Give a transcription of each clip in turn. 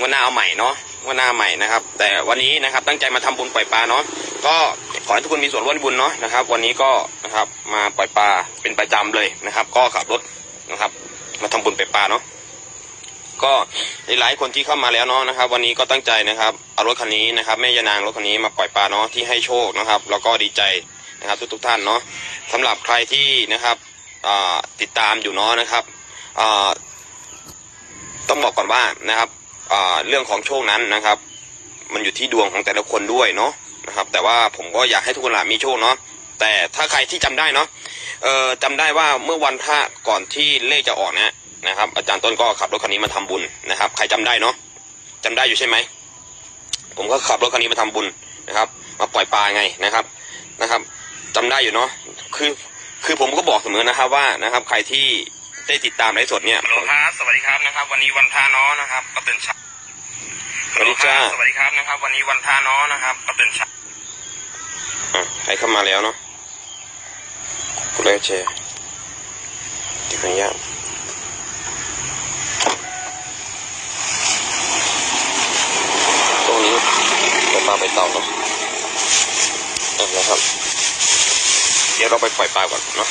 วันหน้าเอาใหม่เนาะวันหน้าใหม่นะครับ แต่วันนี้นะครับตั้งใจมาทำบุญปล่อยปลาเนาะก็ขอให้ทุกคนมีส่วนร่วมในบุญเนาะนะครับ วันนี้ก็นะครับมาปล่อยปลาเป็นประจำเลยนะครับ ก็ขับรถนะครับ มาทำบุญปล่อยปลาเนาะก็หลายคนที่เข้ามาแล้วเนาะนะครับ วันนี้ก็ตั้งใจนะครับเอารถคันนี้นะครับแม่ยานางรถคันนี้มาปล่อยปลาเนาะที่ให้โชคนะครับ แล้วก็ดีใจนะครับทุกๆท่านเนาะสำหรับใครที่นะครับติดตามอยู่เนาะนะครับต้องบอกก่อนว่านะครับ เรื่องของโชคนั้นนะครับ มันอยู่ที่ดวงของแต่ละคนด้วยเนาะนะครับ แต่ว่าผมก็อยากให้ทุกคนละมีโชคเนาะแต่ถ้าใครที่จำได้เนาะเออจำได้ว่าเมื่อวันพระก่อนที่เลขจะออกเนี่ยนะครับ อาจารย์ต้นก็ขับรถคันนี้มาทำบุญนะครับ ใครจำได้เนาะจำได้อยู่ใช่ไหมผมก็ขับรถคันนี้มาทำบุญนะครับ มาปล่อยปลาไงนะครับนะครับจำได้อยู่เนาะคือคือผมก็บอกเสมอนะครับว่านะครับ ใครที่ ได้ติดตามไลฟ์สดเนี่ยฮัลโหลครับสวัสดีครับนะครับ วันนี้วันพาน้อนะครับ ก็ตื่นเช้าสวัสดีจ้าสวัสดีครับนะครับ วันนี้วันพาน้อนะครับ ก็ตื่นเช้าอะใครเข้ามาแล้วเนาะกูเลยแชร์ที่ไหนยากตรงนี้ไปปลาไปเต่าเนาะอะนะครับ เดี๋ยวเราไปปล่อยปลาก่อนเนาะ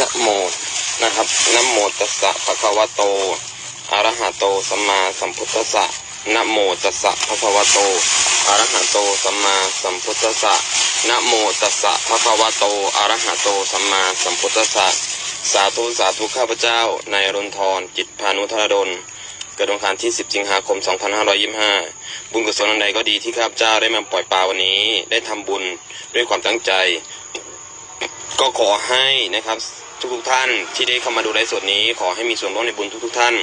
นะโมนะครับนะโมตัสสะภะคะวะโตอะระหะโตสัมมาสัมพุทธัสสะนะโมตัสสะภะคะวะโตอะระหะโตสัมมาสัมพุทธัสสะนะโมตัสสะภะคะวะโตอะระหะโตสัมมาสัมพุทธัสสะสาธุสาธุข้าพเจ้านายอรุณทรจิตพานุธรดลเกิดวันอังคารที่ 10 สิงหาคม 2525 บุญกุศลอันใดก็ดีที่ข้าพเจ้าได้มาปล่อยปลาวันนี้ ได้ทำบุญด้วยความตั้งใจ ก็ขอให้นะครับทุกๆท่านที่ได้เข้ามาดูไลฟ์สดนี้ ขอให้มีส่วนร่วมในบุญทุกๆท่าน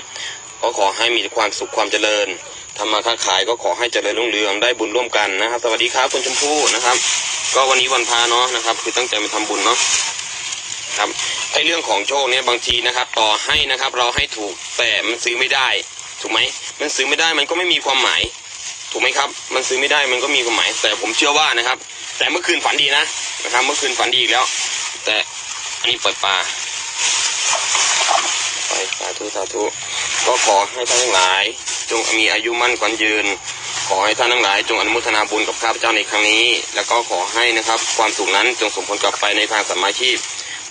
ก็ขอให้มีความสุขความเจริญทำมาค้าขายก็ขอให้เจริญรุ่งเรืองได้บุญร่วมกันนะครับ สวัสดีครับคุณชมพู่นะครับ ก็วันนี้วันพาเนาะนะครับ คือตั้งใจมาทำบุญเนาะครับไอเรื่องของโชคเนี่ยบางทีนะครับ ต่อให้นะครับ เราให้ถูกแต่มันซื้อไม่ได้ ถูกไหมมันซื้อไม่ได้มันก็ไม่มีความหมาย ถูกไหมครับ มันซื้อไม่ได้มันก็มีความหมาย แต่ผมเชื่อว่านะครับ แต่เมื่อคืนฝันดีนะนะครับ เมื่อคืนฝันดีอีกแล้ว แต่อันนี้ปล่อยปลาไปสาธุสาธุก็ขอให้ท่านทั้งหลาย จงมีอายุมั่นขวัญยืน ขอให้ท่านทั้งหลาย จงอนุโมทนาบุญกับข้าพเจ้าในครั้งนี้ แล้วก็ขอให้นะครับ ความสุขนั้นจงส่งผลกลับไปในทางสัมมาชีพ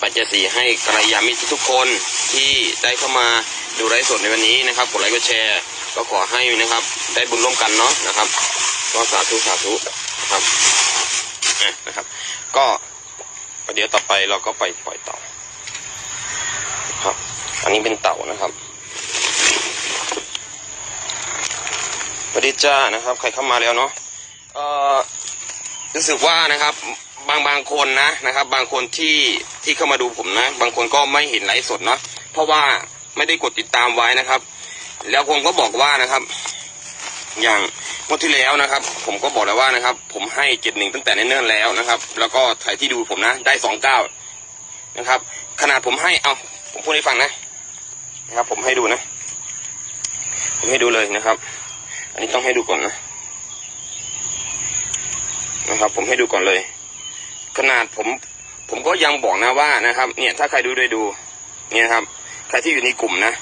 ปัจเจศีให้กัลยามิตรทุกคนที่ได้เข้ามาดูไลฟ์สดในวันนี้นะครับกดไลค์กดแชร์ ก็ขอให้นะครับ ได้บุญร่วมกันเนาะนะครับ ก็สาธุสาธุนะครับอะนะครับ ก็ เดี๋ยวต่อไปเราก็ไปปล่อยเต่าครับ อันนี้เป็นเต่านะครับสวัสดีจ้านะครับ ใครเข้ามาแล้วเนาะเอ่อรู้สึกว่านะครับบางบางคนนะนะครับ บางคนที่ที่เข้ามาดูผมนะ บางคนก็ไม่เห็นไลฟ์สดเนาะเพราะว่าไม่ได้กดติดตามไว้นะครับ แล้วผมก็บอกว่านะครับ อย่าง งวดที่แล้วนะครับ ผมก็บอกแล้วว่านะครับ ผมให้เจ็ดหนึ่งตั้งแต่เนิ่นๆแล้วนะครับ แล้วก็ใครที่ดูผมนะ ได้สองเก้านะครับ ขนาดผมให้เอาผมพูดให้ฟังนะนะครับ ผมให้ดูนะ ผมให้ดูเลยนะครับ อันนี้ต้องให้ดูก่อนนะนะครับ ผมให้ดูก่อนเลย ขนาดผมผมก็ยังบอกนะว่านะครับ เนี่ยถ้าใครดูได้ดูเนี่ยครับ ใครที่อยู่ในกลุ่มนะ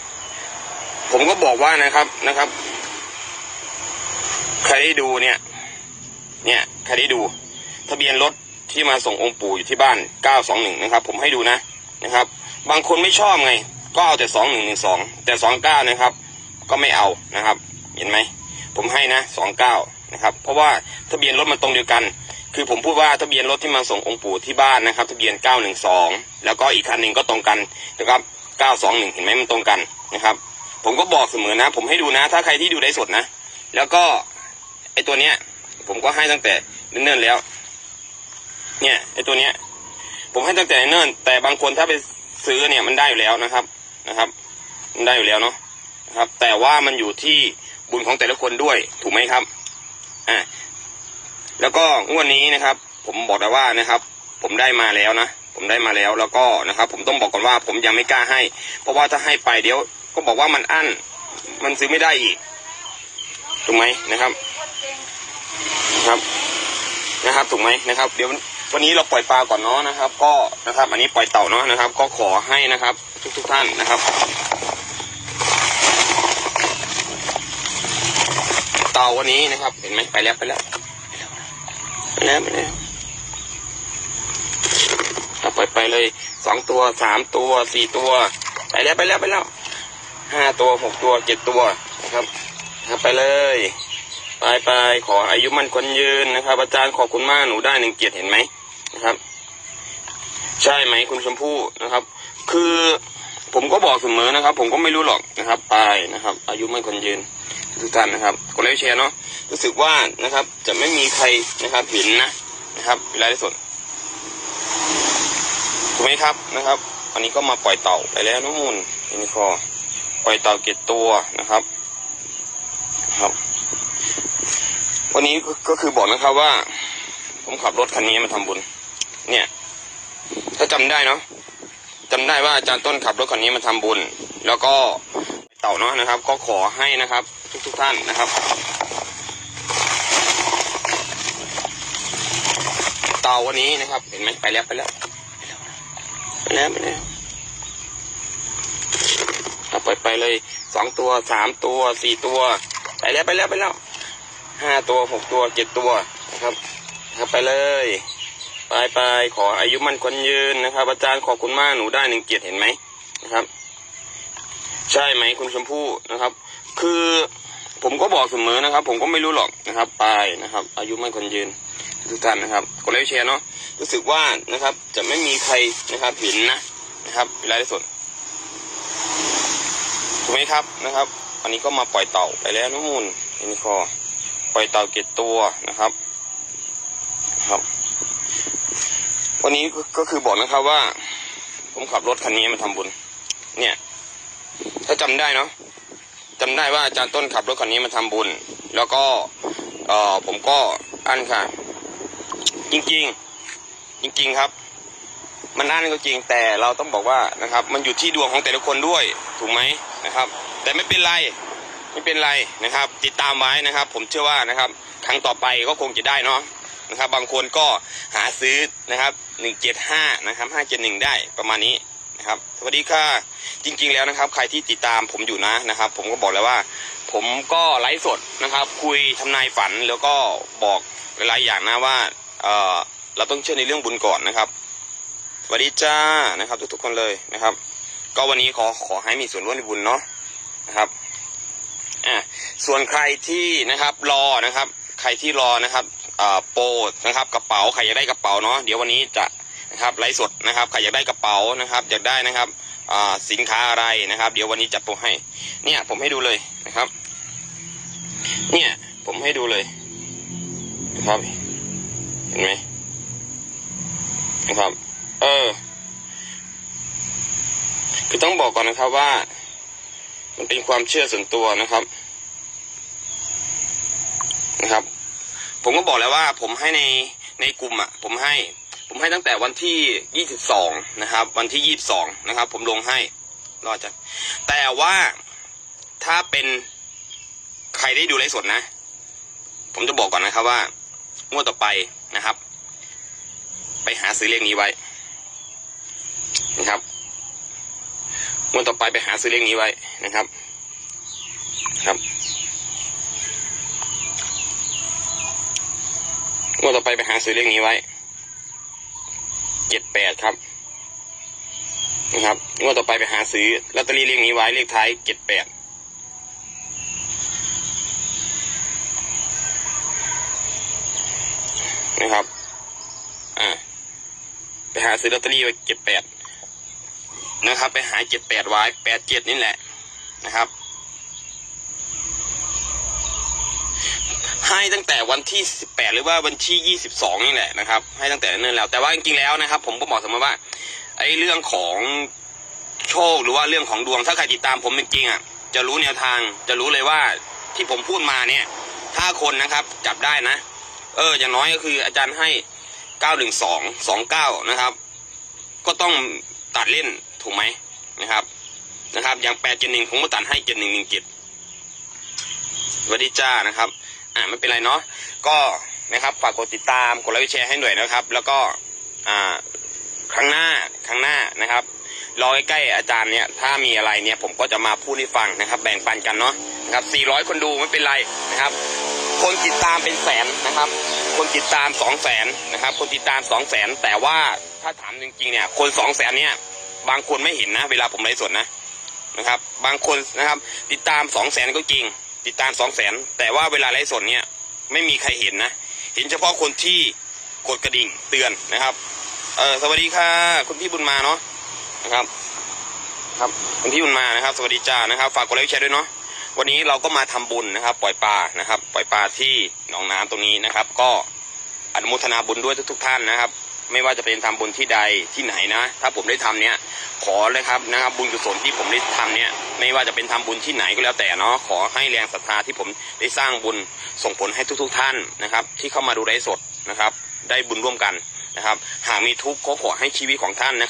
ผมก็บอกว่านะครับนะครับ ใครได้ดูเนี่ย เนี่ยใครได้ดู ทะเบียนรถที่มาส่งองค์ปู่อยู่ที่บ้าน921นะครับ ผมให้ดูนะนะครับ บางคนไม่ชอบไง ก็เอาแต่2112แต่29นะครับ ก็ไม่เอานะครับ เห็นไหมผมให้นะ29นะครับ เพราะว่าทะเบียนรถมันตรงเดียวกัน คือผมพูดว่าทะเบียนรถที่มาส่งองค์ปู่ที่บ้านนะครับ ทะเบียน912แล้วก็อีกคันหนึ่งก็ตรงกันนะครับ921เห็นไหมมันตรงกันนะครับ ผมก็บอกเสมอนะ ผมให้ดูนะ ถ้าใครที่ดูได้สดนะ แล้วก็ อตัวเนี้ย ผมก็ให้ตั้งแต่เนิ่นๆแล้ว เนี่ยไอตัวเนี้ย ผมให้ตั้งแต่เนิ่นแต่บางคนถ้าไปซื้อเนี่ยมันได้อยู่แล้วนะครับนะครับ มันได้อยู่แล้วเนาะนะครับ แต่ว่ามันอยู่ที่บุญของแต่ละคนด้วยถูกไหมครับอ่าแล้วก็งวดนี้นะครับ ผมบอกแล้วว่านะครับ ผมได้มาแล้วนะผมได้มาแล้วแล้วก็นะครับ ผมต้องบอกก่อนว่าผมยังไม่กล้าให้ เพราะว่าถ้าให้ไปเดี๋ยว ก็บอกว่ามันอั้น มันซื้อไม่ได้อีกถูกไหมนะครับ นะครับนะครับถูกไหมนะครับ เดี๋ยววันนี้เราปล่อยปลาก่อนเนาะนะครับ ก็นะครับ อันนี้ปล่อยเต่าเนาะนะครับ ก็ขอให้นะครับ ทุกทุกท่านนะครับ เต่าวันนี้นะครับ เห็นไหมไปแล้วไปแล้วไปแล้วไปแล้วเราปล่อยไปเลยสองตัวสามตัวสี่ตัว ไปแล้วไปแล้วไปแล้วห้าตัวหกตัวเจ็ดตัวนะครับ ครับไปเลย ไปไปขออายุมันคนยืนนะครับ อาจารย์ขอบคุณมากหนูได้หนึ่งเกียรติเห็นไหมนะครับ ใช่ไหมคุณชมพู่นะครับ คือผมก็บอกเสมอนะครับ ผมก็ไม่รู้หรอกนะครับ ไปนะครับ อายุมันคนยืนทุกท่านนะครับกดไลค์แชร์เนาะรู้สึกว่านะครับ จะไม่มีใครนะครับเห็นนะนะครับเวลาที่สุดถูกไหมครับนะครับ อันนี้ก็มาปล่อยเต่าไปแล้วน้องมูลอินคอปล่อยเต่าเก็ดตัวนะครับ ครับ วันนี้ก็คือบอกนะครับว่า ผมขับรถคันนี้มาทำบุญ เนี่ย ถ้าจำได้เนาะจำได้ว่าอาจารย์ต้นขับรถคันนี้มาทำบุญ แล้วก็เต่าเนาะนะครับ ก็ขอให้นะครับ ทุกทุกๆท่านนะครับ เต่าวันนี้นะครับ เห็นไหมไปแล้วไปแล้วไปแล้วไปแล้วเอาไปไปเลยสองตัวสามตัวสี่ตัว ไปแล้วไปแล้วไปแล้ว ห้าตัวหกตัวเจ็ดตัวนะครับครับไปเลยไปไปขออายุมันคนยืนนะครับ อาจารย์ขอบคุณมากหนูได้หนึ่งเกียรติเห็นไหมนะครับ ใช่ไหมคุณชมพู่นะครับ คือผมก็บอกเสมอนะครับ ผมก็ไม่รู้หรอกนะครับ ไปนะครับ อายุมันคนยืนทุกท่านนะครับกดไลค์แชร์เนาะรู้สึกว่านะครับ จะไม่มีใครนะครับเห็นนะนะครับเวลาที่สดถูกไหมครับนะครับ อันนี้ก็มาปล่อยเต่าไปแล้วน้องมูลอินคอ ล่อยเต่าเก็ดตัวนะครับครับ วันนี้ก็คือบอกนะครับว่า ผมขับรถคันนี้มาทำบุญ เนี่ย ถ้าจำได้เนาะจำได้ว่าอาจารย์ต้นขับรถคันนี้มาทำบุญ แล้วก็เออผมก็อันค่ะ จริง ๆ จริง ๆ ครับมันอันก็จริงแต่เราต้องบอกว่านะครับ มันอยู่ที่ดวงของแต่ละคนด้วยถูกไหมนะครับ แต่ไม่เป็นไรไม่เป็นไรนะครับ ติดตามไว้นะครับ ผมเชื่อว่านะครับครั้งต่อไปก็คงจะได้เนาะนะครับ บางคนก็หาซื้อนะครับหนึ่งเจ็ดห้านะครับห้าเจ็ดหนึ่งได้ประมาณนี้นะครับ สวัสดีค่ะ จริง ๆ แล้วนะครับ ใครที่ติดตามผมอยู่นะนะครับ ผมก็บอกแล้วว่า ผมก็ไลฟ์สดนะครับ คุยทำนายฝันแล้วก็บอกหลายๆอย่างนะว่าเออเราต้องเชื่อในเรื่องบุญก่อนนะครับสวัสดีจ้านะครับ ทุกๆคนเลยนะครับ ก็วันนี้ขอขอให้มีส่วนร่วมในบุญเนาะนะครับ อ่าส่วนใครที่นะครับรอนะครับ ใครที่รอนะครับอ่าโปรนะครับกระเป๋าใครอยากได้กระเป๋าเนาะเดี๋ยววันนี้จะนะครับไลฟ์สดนะครับใครอยากได้กระเป๋านะครับอยากได้นะครับอ่าสินค้าอะไรนะครับ เดี๋ยววันนี้จัดโปรให้ เนี่ยผมให้ดูเลยนะครับ เนี่ยผมให้ดูเลยนะครับเห็นไหมนะครับ เออ คือต้องบอกก่อนนะครับว่า มันเป็นความเชื่อส่วนตัวนะครับ นะครับ ผมก็บอกแล้วว่าผมให้ในในกลุ่มอะ ผมให้ ผมให้ตั้งแต่วันที่ยี่สิบสองนะครับ วันที่ยี่สิบสองนะครับ ผมลงให้รอจังแต่ว่าถ้าเป็นใครได้ดูไลฟ์สดนะ ผมจะบอกก่อนนะครับว่างวดต่อไปนะครับ ไปหาซื้อเลขนี้ไว้นะครับงวดต่อไปไปหาซื้อเลขนี้ไว้นะครับ ครับ งวดต่อไปไปหาซื้อเลขนี้ไว้เจ็ดแปดครับนะครับงวดต่อไปไปหาซื้อลอตเตอรี่เลขนี้ไว้เลขท้ายเจ็ดแปดนะครับ อ่า ไปหาซื้อลอตเตอรี่ไว้เจ็ดแปดนะครับ ไปหาเจ็ดแปดไว้แปดเจ็ดนี่แหละนะครับ ให้ตั้งแต่วันที่สิบแปดหรือว่าวันที่ยี่สิบสองนี่แหละนะครับ ให้ตั้งแต่นั้นแล้ว แต่ว่าจริงๆแล้วนะครับ ผมก็บอกเสมอว่าไอ้เรื่องของโชคหรือว่าเรื่องของดวงถ้าใครติดตามผมจริงๆอะจะรู้แนวทาง จะรู้เลยว่าที่ผมพูดมาเนี่ยถ้าคนนะครับจับได้นะ เออ อย่างน้อยก็คืออาจารย์ให้เก้าหนึ่งสองสองเก้านะครับ ก็ต้องตัดเล่นถูกไหมนะครับ นะครับ อย่างแปดเจ็ดหนึ่งผมก็ตัดให้เจ็ดหนึ่งหนึ่งเจ็ดสวัสดีจ้านะครับ อ่าไม่เป็นไรเนาะก็นะครับฝากกดติดตามกดไลค์แชร์ให้หน่อยนะครับ แล้วก็อ่าครั้งหน้าครั้งหน้านะครับรอใกล้ๆอาจารย์เนี่ยถ้ามีอะไรเนี่ยผมก็จะมาพูดให้ฟังนะครับ แบ่งปันกันเนาะนะครับ 400 คนดูไม่เป็นไรนะครับ คนติดตามเป็นแสนนะครับ คนติดตามสองแสนนะครับ คนติดตามสองแสนแต่ว่าถ้าถามจริงๆเนี่ย คนสองแสนเนี่ยบางคนไม่เห็นนะ เวลาผมไลฟ์สดนะนะครับ บางคนนะครับ ติดตามสองแสนก็จริง ติดตามสองแสนแต่ว่าเวลาไลฟ์สดเนี่ยไม่มีใครเห็นนะ เห็นเฉพาะคนที่กดกระดิ่งเตือนนะครับ เออสวัสดีค่ะ คุณพี่บุญมาเนาะนะครับ ครับคุณพี่บุญมานะครับ สวัสดีจ้านะครับ ฝากกดไลค์แชร์ด้วยเนาะวันนี้เราก็มาทำบุญนะครับ ปล่อยปลานะครับ ปล่อยปลาที่หนองน้ำตรงนี้นะครับ ก็อนุโมทนาบุญด้วยทุกๆท่านนะครับ ไม่ว่าจะเป็นทำบุญที่ใดที่ไหนนะ ถ้าผมได้ทำเนี่ยขอเลยครับนะครับ บุญกุศลที่ผมได้ทำเนี่ย ไม่ว่าจะเป็นทำบุญที่ไหนก็แล้วแต่เนาะขอให้แรงศรัทธาที่ผมได้สร้างบุญส่งผลให้ทุก ๆ ท่านนะครับ ที่เข้ามาดูไลฟ์สดนะครับ ได้บุญร่วมกันนะครับ หากมีทุกข์ก็ขอให้ชีวิตของท่านนะครับ